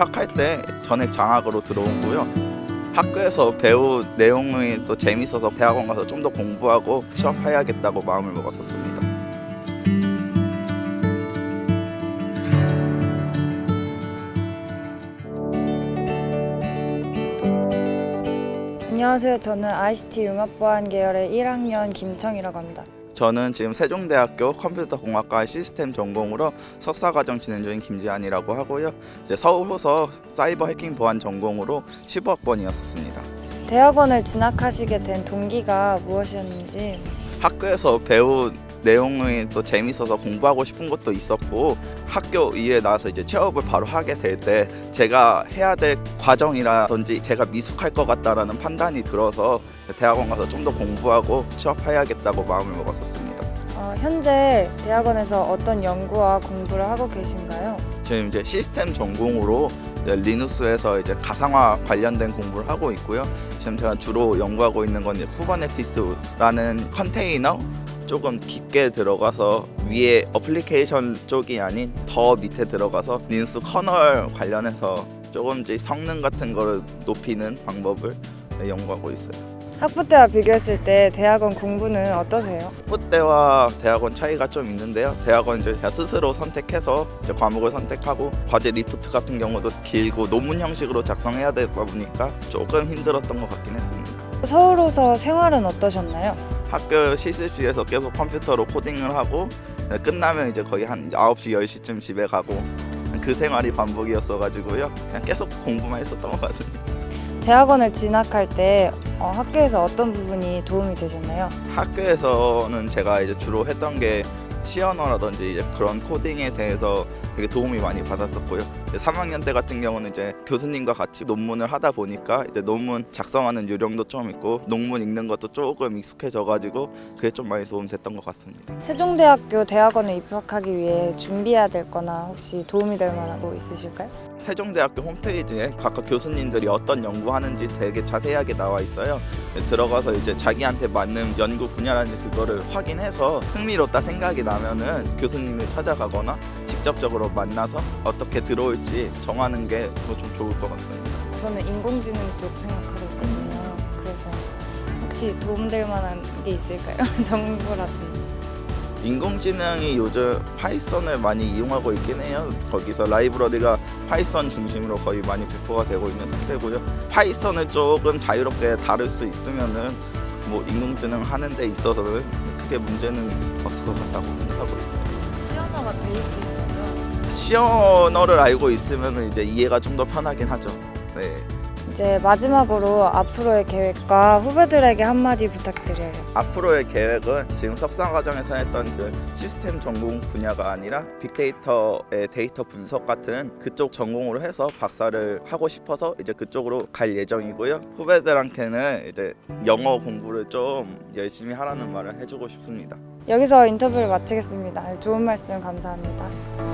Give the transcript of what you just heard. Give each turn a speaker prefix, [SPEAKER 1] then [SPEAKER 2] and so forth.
[SPEAKER 1] 입학할 때 전액 장학으로 들어오고요. 학교에서 배우 내용이 또 재밌어서 대학원 가서 좀 더 공부하고 취업해야겠다고 마음을 먹었었습니다.
[SPEAKER 2] 안녕하세요. 저는 ICT 융합보안 계열의 1학년 김청이라고 합니다.
[SPEAKER 1] 저는 지금 세종대학교 컴퓨터공학과 시스템 전공으로 석사과정 진행 중인 김지한이라고 하고요. 이제 서울호서 사이버 해킹 보안 전공으로 15학번이었었습니다.
[SPEAKER 2] 대학원을 진학하시게 된 동기가 무엇이었는지
[SPEAKER 1] 학교에서 배우 내용이 또 재밌어서 공부하고 싶은 것도 있었고 학교 이에 나와서 이제 취업을 바로 하게 될 때 제가 해야 될 과정이라든지 제가 미숙할 것 같다라는 판단이 들어서 대학원 가서 좀 더 공부하고 취업해야겠다고 마음을 먹었었습니다.
[SPEAKER 2] 어, 현재 대학원에서 어떤 연구와 공부를 하고 계신가요?
[SPEAKER 1] 지금 이제 시스템 전공으로 이제 리눅스에서 이제 가상화 관련된 공부를 하고 있고요. 지금 제가 주로 연구하고 있는 건 이제 쿠버네티스라는 컨테이너 조금 깊게 들어가서 위에 어플리케이션 쪽이 아닌 더 밑에 들어가서 리눅스 커널 관련해서 조금씩 성능 같은 거를 높이는 방법을 네, 연구하고 있어요.
[SPEAKER 2] 학부 때와 비교했을 때 대학원 공부는 어떠세요?
[SPEAKER 1] 학부 때와 대학원 차이가 좀 있는데요. 대학원 이제 제가 스스로 선택해서 이제 과목을 선택하고 과제 리포트 같은 경우도 길고 논문 형식으로 작성해야 되다 보니까 조금 힘들었던 것 같긴 했습니다.
[SPEAKER 2] 서울호서 생활은 어떠셨나요?
[SPEAKER 1] 학교 실습실에서 계속 컴퓨터로 코딩을 하고 네, 끝나면 이제 거의 한 9시, 10시쯤 집에 가고 그 생활이 반복이었어 가지고요. 그냥 계속 공부만 했었던 것 같습니다.
[SPEAKER 2] 대학원을 진학할 때 어, 학교에서 어떤 부분이 도움이 되셨나요?
[SPEAKER 1] 학교에서는 제가 이제 주로 했던 게 시언어라든지 이제 그런 코딩에 대해서 되게 도움이 많이 받았었고요. 이제 3학년 때 같은 경우는 이제 교수님과 같이 논문을 하다 보니까 이제 논문 작성하는 요령도 좀 있고 논문 읽는 것도 조금 익숙해져가지고 그게 좀 많이 도움 됐던 것 같습니다.
[SPEAKER 2] 세종대학교 대학원에 입학하기 위해 준비해야 될 거나 혹시 도움이 될 만한 거 있으실까요?
[SPEAKER 1] 세종대학교 홈페이지에 각각 교수님들이 어떤 연구하는지 되게 자세하게 나와 있어요. 들어가서 이제 자기한테 맞는 연구 분야라든지 그거를 확인해서 흥미롭다 생각이 나면은 교수님을 찾아가거나 직접적으로 만나서 어떻게 들어올지 정하는 게좀 좋을 것 같습니다.
[SPEAKER 2] 저는 인공지능 쪽 생각하고 있거든요. 그래서 혹시 도움될 만한 게 있을까요? 정보라든지.
[SPEAKER 1] 인공지능이 요즘 파이썬을 많이 이용하고 있긴 해요. 거기서 라이브러리가 파이썬 중심으로 거의 많이 배포가 되고 있는 상태고요. 파이썬을 조금 자유롭게 다룰 수 있으면은 뭐 인공지능 하는 데 있어서는 크게 문제는 없을 것 같다고 생각하고 있어요.
[SPEAKER 2] 시언어가 베이스인가요?
[SPEAKER 1] 시언어를 알고 있으면 이제 이해가 좀 더 편하긴 하죠. 네.
[SPEAKER 2] 이제 마지막으로 앞으로의 계획과 후배들에게 한마디 부탁드려요.
[SPEAKER 1] 앞으로의 계획은 지금 석사 과정에서 했던 그 시스템 전공 분야가 아니라 빅데이터의 데이터 분석 같은 그쪽 전공으로 해서 박사를 하고 싶어서 이제 그쪽으로 갈 예정이고요. 후배들한테는 이제 영어 공부를 좀 열심히 하라는 말을 해주고 싶습니다.
[SPEAKER 2] 여기서 인터뷰를 마치겠습니다. 좋은 말씀 감사합니다.